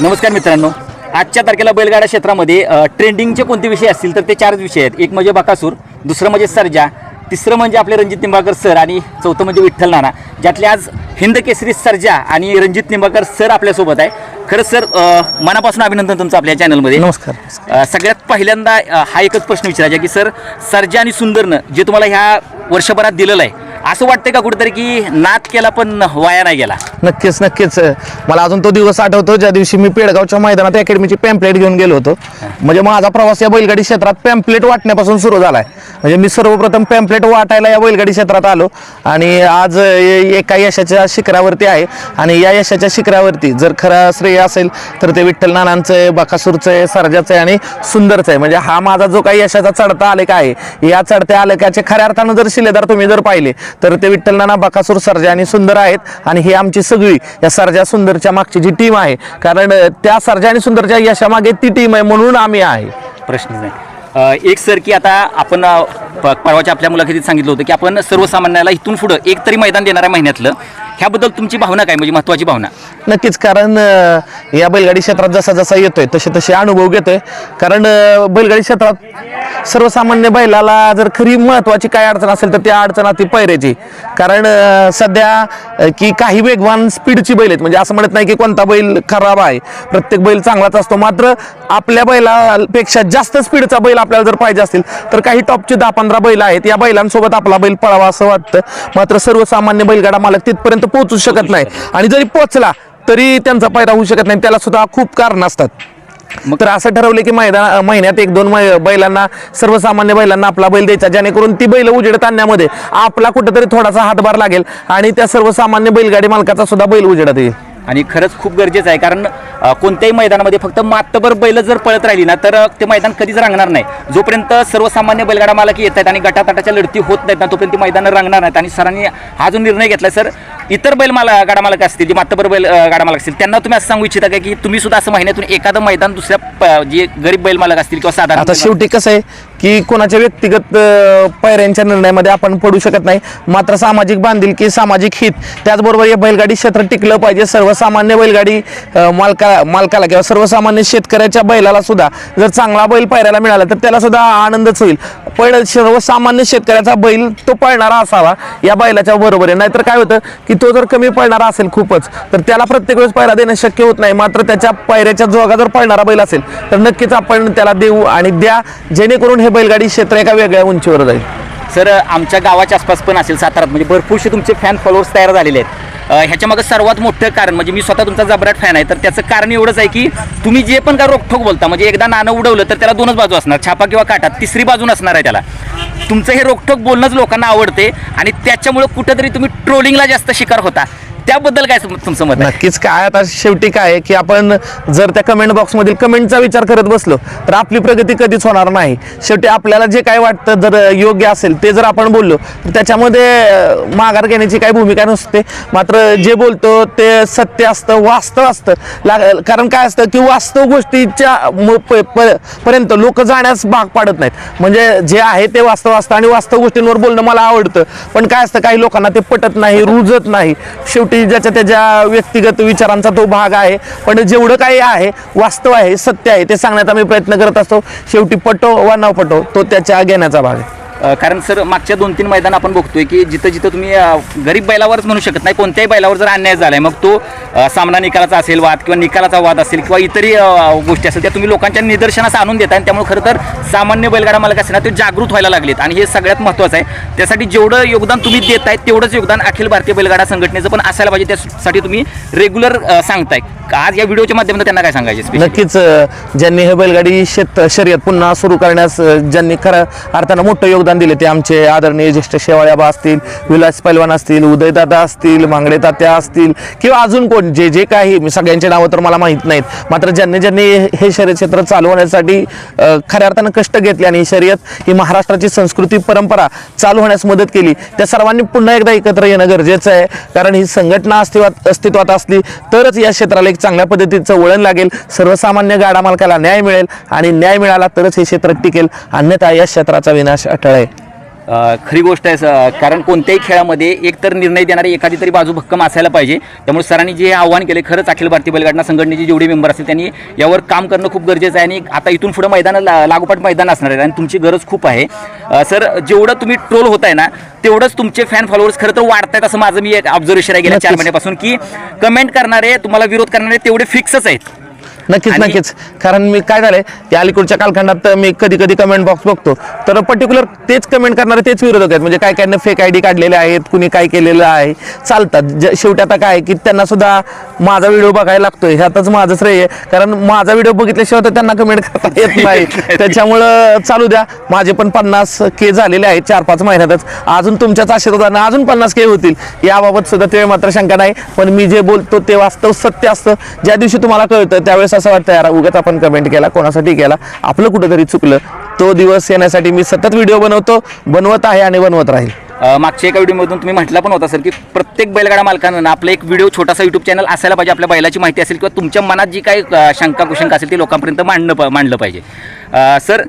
नमस्कार मित्रांनो. आजच्या तारखेला बैलगाडा क्षेत्रामध्ये ट्रेंडिंगचे कोणते विषय असतील तर ते चारच विषय आहेत. एक म्हणजे बकासूर दुसरं म्हणजे सर्जा तिसरं म्हणजे आपले रणजित निंबाळकर सर आणि चौथं म्हणजे विठ्ठल नाना ज्यातले आज हिंद केसरी सर्जा आणि रणजित निंबाळकर सर आपल्यासोबत आहे. खरंच सर मनापासून अभिनंदन तुमचं आपल्या चॅनलमध्ये नमस्कार सगळ्यात पहिल्यांदा हा एकच प्रश्न विचारायचा की सर सर्जा आणि सुंदरनं जे तुम्हाला ह्या वर्षभरात दिलेलं आहे असं वाटतंय का कुठेतरी की नाद केला पण वाया नाही गेला? नक्कीच नक्कीच. मला अजून तो दिवस आठवतो ज्या दिवशी मी पेडगावच्या मैदानात अकॅडमीची पॅम्पलेट घेऊन गेलो होतो. म्हणजे माझा प्रवास या बैलगाडी क्षेत्रात पॅम्पलेट वाटण्यापासून सुरू झालाय. म्हणजे मी सर्वप्रथम पॅम्पलेट वाटायला या बैलगाडी क्षेत्रात आलो. आणि आज ए- एका यशाच्या शिखरावरती आहे. आणि या यशाच्या शिखरावरती जर खरा श्रेय असेल तर ते विठ्ठल नानांचं आहे बकासूरचं आहे सरजाचं आहे आणि सुंदरचं आहे. म्हणजे हा माझा जो काही यशाचा चढता आलेख आहे या चढत्या आलेखाचे खऱ्या अर्थानं जर शिलेदार तुम्ही जर पाहिले तर ते विठ्ठल नाना बकासूर सरजा आणि सुंदर आहेत. आणि ही आमची सगळी या सरजा सुंदरच्या मागची जी टीम आहे. कारण त्या सरजा आणि सुंदरच्या यशामागे ती टीम आहे म्हणून आम्ही आहे. प्रश्न नाही. एक सर की आता आपण परवाच्या आपल्या मुलाखतीत सांगितलं होतं की आपण सर्वसामान्याला इथून पुढं एक तरी मैदान देणाऱ्या महिन्यातलं ह्याबद्दल तुमची भावना काय म्हणजे महत्वाची भावना? नक्कीच कारण अ, या बैलगाडी क्षेत्रात जसा जसा येतोय तसे तसे अनुभव घेतोय. कारण अ, बैलगाडी क्षेत्रात सर्वसामान्य बैलाला जर खरी महत्वाची काय अडचण असेल तर त्या अडचण ती पैऱ्याची कारण अ, सध्या अ, की काही वेगवान स्पीडची बैल आहेत. म्हणजे असं म्हणत नाही की कोणता बैल खराब आहे. प्रत्येक बैल चांगलाच असतो. मात्र आपल्या बैलापेक्षा जास्त स्पीडचा बैल आपल्याला जर पाहिजे असतील तर काही टॉपचे दहा पंधरा बैल आहेत. या बैलांसोबत आपला बैल पळावा असं वाटतं. मात्र सर्वसामान्य बैलगाडा मालक तिथपर्यंत पोहोचू शकत नाही. आणि जरी पोहोचला तरी त्यांचा पायरा होऊ शकत नाही. त्याला सुद्धा खूप कारण असतात. मग तर असं ठरवलं की मैदान महिन्यात एक दोन बैलांना सर्वसामान्य बैलांना आपला बैल द्यायचा जेणेकरून ती बैल उजेडत आणण्यामध्ये आपला कुठेतरी थोडासा हातभार लागेल आणि त्या सर्वसामान्य बैलगाडी मालकाचा सुद्धा बैल उजेडत येईल. आणि खरंच खूप गरजेचं आहे कारण कोणत्याही मैदानामध्ये फक्त मातबर बैल जर पळत राहिली ना तर ते मैदान कधीच रंगणार नाही. जोपर्यंत सर्वसामान्य बैलगाडा मालक येत आहेत आणि गटातटाच्या लढती होत नाहीत ना तोपर्यंत ती मैदानं रंगणार नाहीत. आणि सरांनी हा जो निर्णय घेतला सर इतर बैल माला गाडा मालक असतील जे मातबर बैल अ, गाडा मालक असतील त्यांना तुम्ही असं सांगू इच्छिता का की तुम्ही सुद्धा असं महिन्यातून एखादं मैदान दुसऱ्या जे गरीब बैल मालक असतील किंवा साधारण आता शेवटी कसं आहे की कोणाच्या व्यक्तिगत पायऱ्यांच्या निर्णयामध्ये आपण पडू शकत नाही. मात्र सामाजिक बांधिलकी सामाजिक हित त्याचबरोबर या बैलगाडी क्षेत्र टिकलं पाहिजे. सर्वसामान्य बैलगाडी मालका मालकाला किंवा सर्वसामान्य शेतकऱ्याच्या बैलाला सुद्धा जर चांगला बैल पायऱ्याला मिळाला तर त्याला सुद्धा आनंदच होईल. पण सर्वसामान्य शेतकऱ्याचा बैल तो पळणारा असावा या बैलाच्या बरोबर आहे नाहीतर काय होतं की तो जर कमी पळणारा असेल खूपच तर त्याला प्रत्येक वेळेस पायरा देणं शक्य होत नाही. मात्र त्याच्या पायऱ्याच्या जोगा जर पळणारा बैल असेल तर नक्कीच आपण त्याला देऊ आणि द्या. जेणेकरून हे बैलगाडी क्षेत्र एका वेगळ्या उंचीवर जाईल. सर आमच्या गावाच्या आसपास पण असेल सातारात. म्हणजे भरपूरसे तुमचे फॅन फॉलोअर्स तयार झालेले आहेत. ह्याच्यामागं ह्याच्या मागे सर्वात मोठं कारण म्हणजे मी स्वतः तुमचा जबराट फॅन आहे तर त्याचं कारण एवढंच आहे की तुम्ही जे पण काय रोखोक बोलता म्हणजे एकदा नाणं उडवलं तर त्याला दोनच बाजू असणार. छापा किंवा काटा तिसरी बाजू नसणार आहे त्याला. तुमचं हे रोखोक बोलणंच लोकांना आवडते आणि त्याच्यामुळं कुठंतरी तुम्ही ट्रोलिंगला जास्त शिकार होता. त्याबद्दल काय तुमचं मत आहे? नक्कीच काय आता शेवटी काय आहे की आपण जर त्या कमेंट बॉक्समधील कमेंटचा विचार करत बसलो तर आपली प्रगती कधीच होणार नाही. शेवटी आपल्याला जे काय वाटतं जर योग्य असेल ते जर आपण बोललो तर त्याच्यामध्ये अं, माघार घेण्याची काही भूमिका नसते. मात्र जे बोलतो ते सत्य असतं वास्तव असतं. ला- कारण काय असतं की वास्तव गोष्टीच्या म- प- प- पर्यंत लोक जाण्यास भाग पाडत नाहीत. म्हणजे जे आहे ते वास्तव असतं आणि वास्तव गोष्टींवर बोलणं मला आवडतं. पण काय असतं काही लोकांना ते पटत नाही रुजत नाही. शेवटी ज्याच्या त्याच्या व्यक्तिगत विचारांचा तो भाग आहे. पण जेवढं काही आहे वास्तव आहे सत्य आहे ते सांगण्याचा मी प्रयत्न करत असतो. शेवटी पटो वा न पटो तो त्याच्या घेण्याचा भाग आहे. कारण सर मागच्या दोन तीन मैदान आपण बघतोय की जिथं जिथं तुम्ही गरीब बैलावरच म्हणू शकत नाही कोणत्याही बैलावर जर अन्याय झालाय मग तो सामना निकालाचा असेल वाद किंवा निकालाचा वाद असेल किंवा इतरही गोष्टी असेल त्या तुम्ही लोकांच्या निदर्शनास आणून देता आणि त्यामुळे खरं तर सामान्य बैलगाडा मालक असेल ना ते जागृत व्हायला लागलेत. आणि हे सगळ्यात महत्त्वाचं आहे. त्यासाठी जेवढं योगदान तुम्ही देत आहे तेवढंच योगदान अखिल भारतीय बैलगाडा संघटनेचं पण असायला पाहिजे. त्यासाठी तुम्ही रेग्युलर सांगताय. आज या व्हिडिओच्या माध्यमातून त्यांना काय सांगायचे नक्कीच ज्यांनी हे बैलगाडी शेत शर्यत पुन्हा सुरू करण्यास ज्यांनी खरं अर्थानं मोठं योगदान दिले. ते आमचे आदरणीय ज्येष्ठ शेवाळ्याबा असतील विलास पैलवान असतील उदयदादा असतील मांगडे तात्या असतील किंवा अजून कोण जे जे काही सगळ्यांची सगळ्यांचे नावं तर मला माहीत नाहीत. मात्र ज्यांनी ज्यांनी हे शर्यत क्षेत्र चालवण्यासाठी खऱ्या अर्थानं कष्ट घेतले आणि ही शर्यत ही महाराष्ट्राची संस्कृती परंपरा चालू होण्यास मदत केली. त्या सर्वांनी पुन्हा एकदा एकत्र येणं गरजेचं आहे. कारण ही संघटना अस्तित्वात अस्तित्वात असली तरच या क्षेत्राला एक चांगल्या पद्धतीचं वळण लागेल. सर्वसामान्य गाडा मालकाला न्याय मिळेल आणि न्याय मिळाला तरच हे क्षेत्र टिकेल. अन्यथा या क्षेत्राचा विनाश अटळ खरी गोष्ट आहे स- कारण कोणत्याही खेळामध्ये एक तर निर्णय देणारी एखादी तरी बाजू भक्कम असायला पाहिजे. त्यामुळे सरांनी जे आव्हान केले खरंच अखिल भारतीय बैलगाडा संघटनेचे जेवढे मेंबर असतील त्यांनी यावर काम करणं खूप गरजेचं आहे आणि आता इथून पुढे मैदान लागोपाठ मैदान असणार आहे आणि तुमची गरज खूप आहे. सर जेवढं तुम्ही ट्रोल होत आहे ना तेवढंच तुमचे फॅन फॉलोअर्स खरं तर वाढत आहेत असं माझं मी एक ऑब्झर्वेशन आहे गेल्या चार. महिन्यापासून की कमेंट करणारे तुम्हाला विरोध करणारे तेवढे फिक्सच आहेत. नक्कीच नक्कीच. कारण मी काय झालंय त्या अलीकडच्या कालखंडात मी कधी कधी कमेंट बॉक्स बघतो. तर पर्टिक्युलर तेच कमेंट करणारे तेच विरोधक आहेत. म्हणजे काय काय फेक आयडी काढलेले आहेत कुणी काय केलेलं आहे चालतात. शेवटी आता काय की त्यांना सुद्धा माझा व्हिडिओ बघायला लागतोय. ह्यातच माझं श्रेय आहे. कारण माझा व्हिडिओ बघितल्याशिवाय तर त्यांना कमेंट करता येत नाही. त्याच्यामुळं चालू द्या. माझे पण पन्नास के झालेले आहेत चार पाच महिन्यातच. अजून तुमच्याच आशीर्वादाने अजून पन्नास के होतील. याबाबत सुद्धा ते मात्र शंका नाही. पण मी जे बोलतो ते वास्तव सत्य असतं. ज्या दिवशी तुम्हाला कळतं त्यावेळेस असं वाटतं यार उगाच आपण कमेंट केला कोणासाठी केला? आपलं कुठंतरी चुकलं. तो दिवस येण्यासाठी मी सतत व्हिडिओ बनवतो बनवत आहे आणि बनवत राहील. मागच्या एका व्हिडिओमधून तुम्ही म्हटलं पण होता सर की प्रत्येक बैलगाडा मालकांना आपला एक व्हिडिओ छोटासा युट्यूब चॅनल असायला पाहिजे आपल्या बैलाची माहिती असेल किंवा तुमच्या मनात जी काही शंका कुशंका असेल ती लोकांपर्यंत मांडणं प- मांडलं पाहिजे. सर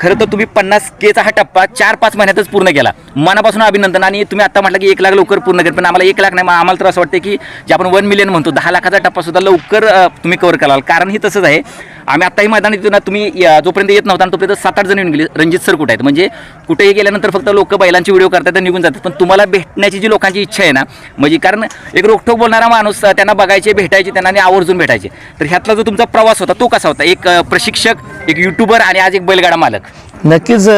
खरं तर तुम्ही पन्नास केचा हा टप्पा चार पाच महिन्यातच पूर्ण केला. मनापासून अभिनंदन आणि तुम्ही आता म्हटलं की एक लाख लवकर पूर्ण केलं पण आम्हाला एक लाख नाही मग आम्हाला तर असं वाटतं की जे आपण वन मिलियन म्हणतो दहा लाखाचा टप्पा सुद्धा लवकर तुम्ही कवर कराल. कारण ही तसंच आहे आम्ही आत्ताही मैदान येतो ना तुम्ही जोपर्यंत येत नव्हता तोपर्यंत सात आठ जण येऊन गेले. रणजित सर कुठे आहेत? म्हणजे कुठेही गेल्यानंतर फक्त लोक बैलांचे व्हिडिओ करतात तर निघून जातात. पण तुम्हाला भेटण्याची जी लोकांची इच्छा आहे ना म्हणजे कारण एक रोखोक बोलणारा माणूस त्यांना बघायचे भेटायचे त्यांना आणि आवर्जून भेटायचे. तर ह्यातला जो तुमचा प्रवास होता तो कसा होता? एक प्रशिक्षक एक युट्यूबर आणि आज एक बैलगाडा मालक. नक्कीच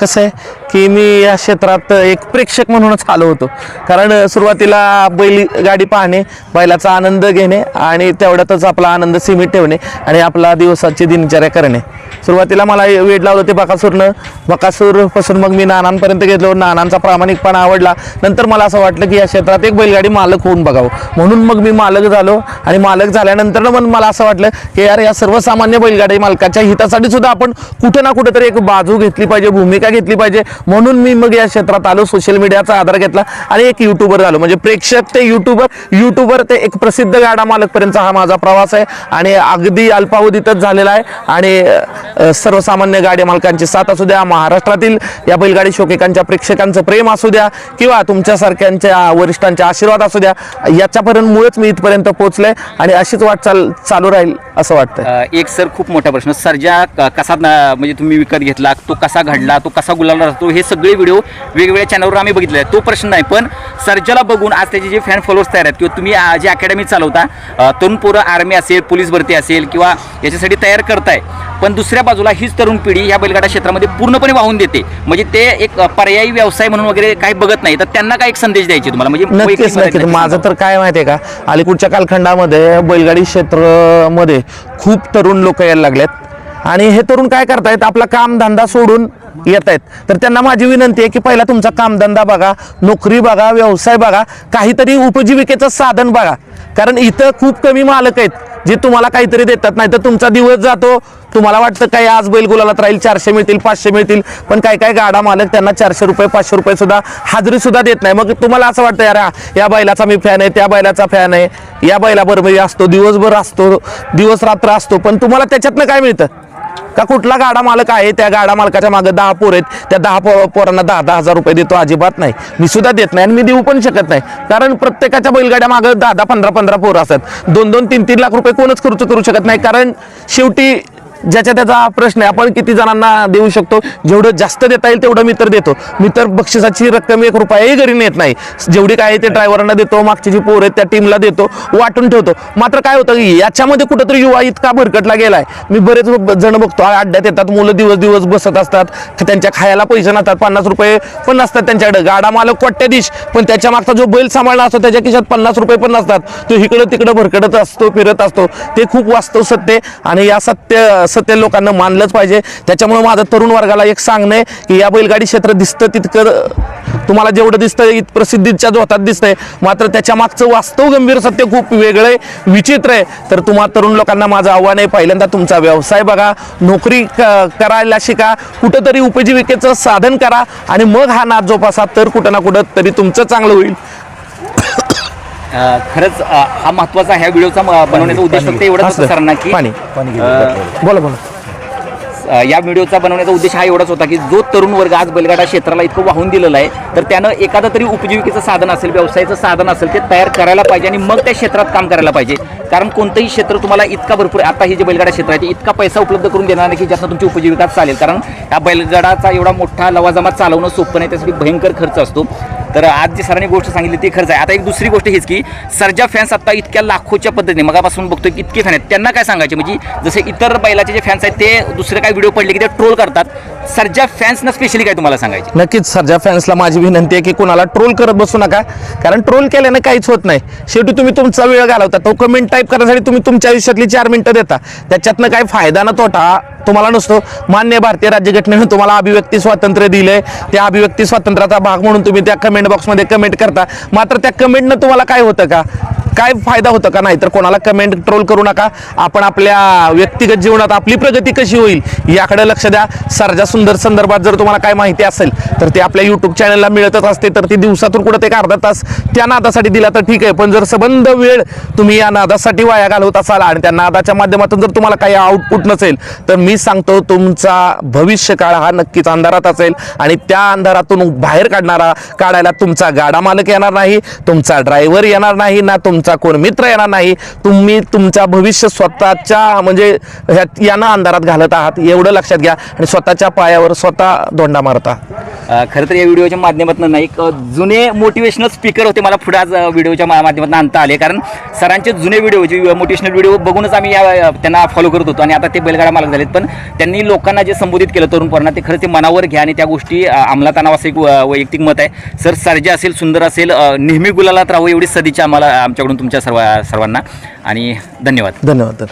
कसं आहे की मी या क्षेत्रात एक प्रेक्षक म्हणूनच आलो होतो. कारण सुरुवातीला बैल गाडी पाहणे बैलाचा आनंद घेणे आणि तेवढ्यातच आपला आनंद सीमित ठेवणे आणि आपला दिवसाची दिनचर्या करणे. सुरुवातीला मला वेड लावलं ते बकासूरनं. बकासूरपासून मग मी नानांपर्यंत घेतलो नानांचा प्रामाणिकपणा आवडला. नंतर मला असं वाटलं की या क्षेत्रात एक बैलगाडी मालक होऊन बघावं. म्हणून मग मी मालक झालो आणि मालक झाल्यानंतर मग मला असं वाटलं की यार या सर्वसामान्य बैलगाडी मालकाच्या हितासाठी सुद्धा आपण कुठे ना कुठेतरी एक बाजू घेतली पाहिजे भूमिका घेतली पाहिजे. म्हणून मी मग या क्षेत्रात आलो सोशल मीडियाचा आधार घेतला आणि एक युट्यूबर झालो. म्हणजे प्रेक्षक ते युट्यूबर युट्यूबर ते एक प्रसिद्ध गाडा मालकपर्यंतचा हा माझा प्रवास आहे. आणि अगदी अल्पावधीतच झालेला आहे. आणि सर्वसामान्य गाडी मालकांची साथ असू द्या महाराष्ट्रातील या बैलगाडी शोकिकांच्या प्रेक्षकांचं प्रेम असू द्या किंवा तुमच्यासारख्यांच्या वरिष्ठांच्या आशीर्वाद असू द्या याच्यापर्यंत मुळेच मी इथपर्यंत पोहोचले आणि अशीच वाटचाल चालू राहील. असं वाटतं अ, एक सर खूप मोठा प्रश्न सर्जा क- कसा न- म्हणजे तुम्ही विकत घेतला तो कसा घडला तो कसा गुलाला राहतो हे सगळे व्हिडिओ वेगवेगळ्या चॅनलवर आम्ही बघितले आहेत. तो प्रश्न नाही पण सर्जाला बघून आज त्याचे जे फॅन फॉलोअर्स तयार आहेत किंवा तुम्ही आ, जी अकॅडमी चालवता अ, तरुण पोरं आर्मी असेल पोलीस भरती असेल किंवा याच्यासाठी तयार करताय पण दुसऱ्या बाजूला हीच तरुण पिढी या बैलगाडा क्षेत्रामध्ये पूर्णपणे वाहून देते. म्हणजे ते एक अ, पर्यायी व्यवसाय म्हणून वगैरे काही बघत नाही तर त्यांना काय एक संदेश द्यायचे तुम्हाला? म्हणजे नक्कीच वैयक्तिक मदत नक्कीच. नाही. माझं तर काय माहितीये का अलीकडच्या कालखंडामध्ये बैलगाडी क्षेत्रामध्ये खूप तरुण लोक यायला लागलेत. आणि हे तरुण काय करतायत? आपला कामधंदा सोडून येत आहेत तर त्यांना माझी विनंती आहे की पहिला तुमचा कामधंदा बघा नोकरी बघा व्यवसाय बघा काहीतरी उपजीविकेचं साधन बघा. कारण इथं खूप कमी मालक आहेत जे तुम्हाला काहीतरी देतात. नाही तर तुमचा दिवस जातो. तुम्हाला वाटतं काय आज बैल गुलालात राहील चारशे मिळतील पाचशे मिळतील. पण काय काय गाडा मालक त्यांना चारशे रुपये पाचशे रुपये सुद्धा हाजरी सुद्धा देत नाही. मग तुम्हाला असं वाटतं यार या बैलाचा मी फॅन आहे त्या बैलाचा फॅन आहे. या बैलाबरोबर असतो दिवसभर असतो दिवस रात्र असतो पण तुम्हाला त्याच्यातनं काय मिळतं? का कुठला गाडा मालक आहे त्या गाडा मालकाच्या मागे दहा पोर आहेत त्या दहा पो पोरांना दहा दहा हजार रुपये देतो अजिबात नाही. मी सुद्धा देत नाही आणि मी देऊ पण शकत नाही. कारण प्रत्येकाच्या बैलगाड्या मागे दहा दहा पंधरा पंधरा पोरं असतात. दोन दोन तीन तीन लाख रुपये कोणच खर्च करू शकत नाही. कारण शेवटी ज्याच्या त्याचा प्रश्न आहे. आपण किती जणांना देऊ शकतो? जेवढं जास्त देता येईल तेवढं मी तर देतो. मी तर बक्षिसाची रक्कम एक रुपयाही घरी नेत नाही. जेवढी काय ते ड्रायव्हरांना देतो मागची जी पोर आहेत त्या टीमला देतो वाटून ठेवतो. मात्र काय होतं की याच्यामध्ये कुठंतरी युवा इतका भरकटला गेलाय. मी बरेच जण बघतो अड्ड्यात येतात मुलं दिवस दिवस बसत असतात. त्यांच्या खायला पैसे नसतात पन्नास रुपये पण नसतात त्यांच्याकडे. गाडा मालक कोट्याधीश पण त्याच्या मागचा जो बैल सांभाळला असतो त्याच्या खिशात पन्नास रुपये पण नसतात. तो इकडं तिकडं भरकटत असतो फिरत असतो. ते खूप वास्तव सत्य आणि या सत्य सत्य लोकांना मानलंच पाहिजे. त्याच्यामुळे माझं तरुण वर्गाला एक सांगणं आहे की या बैलगाडी क्षेत्र दिसतं तितकं तुम्हाला जेवढं दिसतं इत प्रसिद्धीच्या जोतात दिसतंय मात्र त्याच्या मागचं वास्तव गंभीर सत्य खूप वेगळं आहे विचित्र आहे. तर तुम्हा तरुण लोकांना माझं आव्हान आहे पहिल्यांदा तुमचा व्यवसाय बघा नोकरी क- करायला शिका कुठंतरी उपजीविकेचं साधन करा आणि मग हा नाद जोपासा तर कुठं ना कुठं तरी तुमचं चांगलं होईल. खरंच हा महत्त्वाचा ह्या व्हिडिओचा बनवण्याचा उद्देश फक्त एवढंच. होतं सरांना की पाणी. बोला बोला. या व्हिडिओचा बनवण्याचा उद्देश हा एवढाच होता की जो तरुण वर्ग आज बैलगाडा क्षेत्राला इतकं वाहून दिलेलं आहे तर त्यानं एखादं तरी उपजीविकेचं साधन असेल व्यवसायाचं साधन असेल ते तयार करायला पाहिजे आणि मग त्या क्षेत्रात काम करायला पाहिजे. कारण कोणतंही क्षेत्र तुम्हाला इतका भरपूर आता ही जे बैलगाडा क्षेत्र आहे ते इतका पैसा उपलब्ध करून देणार नाही की ज्यातनं तुमची उपजीविका चालेल. कारण ह्या बैलगाडाचा एवढा मोठा लवाजमा चालवणं सोपं नाही त्यासाठी भयंकर खर्च असतो. तर आज जी सरांनी गोष्ट सांगितली ती खर्च आहे. आता एक दुसरी गोष्ट हीच की सरजा फॅन्स आता इतक्या लाखोच्या पद्धतीने मगापासून बघतोय की इतके फॅन आहेत. त्यांना काय सांगायचे? म्हणजे जसे इतर बैलाचे जे फॅन्स आहेत ते दुसरे काय व्हिडिओ पडले की ते ट्रोल करतात. सरजा फॅन्सना स्पेशली काय तुम्हाला सांगायचे? नक्कीच सरजा फॅन्सला माझी विनंती आहे की कुणाला ट्रोल करत बसू नका. कारण ट्रोल केल्याने काहीच होत नाही. शेवटी तुम्ही तुमचा वेळ घालवता. तो कमेंट टाईप करण्यासाठी तुम्ही तुमच्या आयुष्यातली चार मिनिटं देता. त्याच्यातनं काही फायदा ना तोटा? तुम्हाला नसतो मान्य भारतीय राज्यघटनेनं तुम्हाला अभिव्यक्ती स्वातंत्र्य दिलंय. त्या अभिव्यक्ती स्वातंत्र्याचा भाग म्हणून तुम्ही त्या कमेंट बॉक्समध्ये कमेंट करता. मात्र त्या कमेंटनं तुम्हाला काय होतं का? काय फायदा होतं का नाही? तर कोणाला कमेंट ट्रोल करू नका. आपण आपल्या व्यक्तिगत जीवनात आपली प्रगती कशी होईल याकडे लक्ष द्या. सरजा सुंदर संदर्भात जर तुम्हाला काय माहिती असेल तर ते आपल्या युट्यूब चॅनलला मिळतच असते तर ती दिवसातून कुठं एक अर्धा तास त्या नादासाठी दिला तर ठीक आहे. पण जर संबंध वेळ तुम्ही या नादासाठी वाया घालवत असाल आणि त्या नादाच्या माध्यमातून जर तुम्हाला काही आउटपुट नसेल तर मी सांगतो तुमचा भविष्य काळ हा नक्कीच अंधारात असेल आणि त्या अंधारातून बाहेर काढणारा काढायला तुमचा गाडा मालक येणार नाही तुमचा ड्रायव्हर येणार नाही ना तुमचा कोण मित्र येणार नाही तुम्ही तुमचा भविष्य स्वतःच्या म्हणजे ह्या- यांना अंधारात घालत आहात एवढं लक्षात घ्या आणि स्वतःच्या पायावर स्वतः दोंडा मारता. खरं तर या व्हिडिओच्या माध्यमातून नाही एक, जुने मोटिवेशनल स्पीकर होते मला पुढे आज व्हिडिओच्या माध्यमातून आणता आले. कारण सरांचे जुने व्हिडिओ जे मोटिवेशनल व्हिडिओ बघूनच आम्ही या त्यांना फॉलो करत होतो. आणि आता ते बैलगाडा मालक झालेत. पण त्यांनी लोकांना जे संबोधित केलं तरुणपणा ते खरं ते मनावर घ्या. आणि त्या गोष्टी अंमलात आणावं असं एक व- वैयक्तिक मत आहे. सर सर्जा असेल सुंदर असेल नेहमी गुलालात राहू एवढी सदिच्छा आम्हाला आमच्याकडून तुमच्या सर्व सर्वांना. आणि धन्यवाद धन्यवाद.